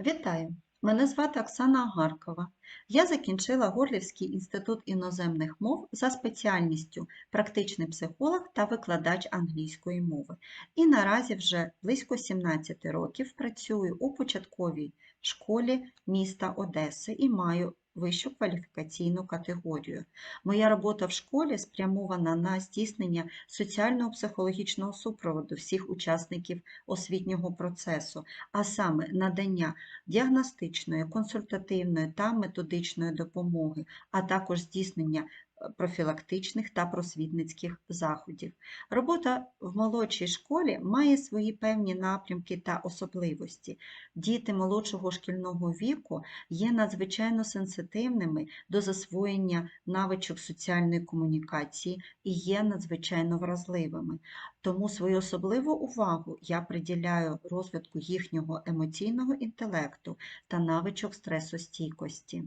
Вітаю! Мене звати Оксана Агаркова. Я закінчила Горлівський інститут іноземних мов за спеціальністю практичний психолог та викладач англійської мови. І наразі вже близько 17 років працюю у початковій школі міста Одеси і маю вищу кваліфікаційну категорію. Моя робота в школі спрямована на здійснення соціального психологічного супроводу всіх учасників освітнього процесу, а саме надання діагностичної, консультативної та методичної допомоги, а також здійснення профілактичних та просвітницьких заходів. Робота в молодшій школі має свої певні напрямки та особливості. Діти молодшого шкільного віку є надзвичайно сенситивними до засвоєння навичок соціальної комунікації і є надзвичайно вразливими. Тому свою особливу увагу я приділяю розвитку їхнього емоційного інтелекту та навичок стресостійкості.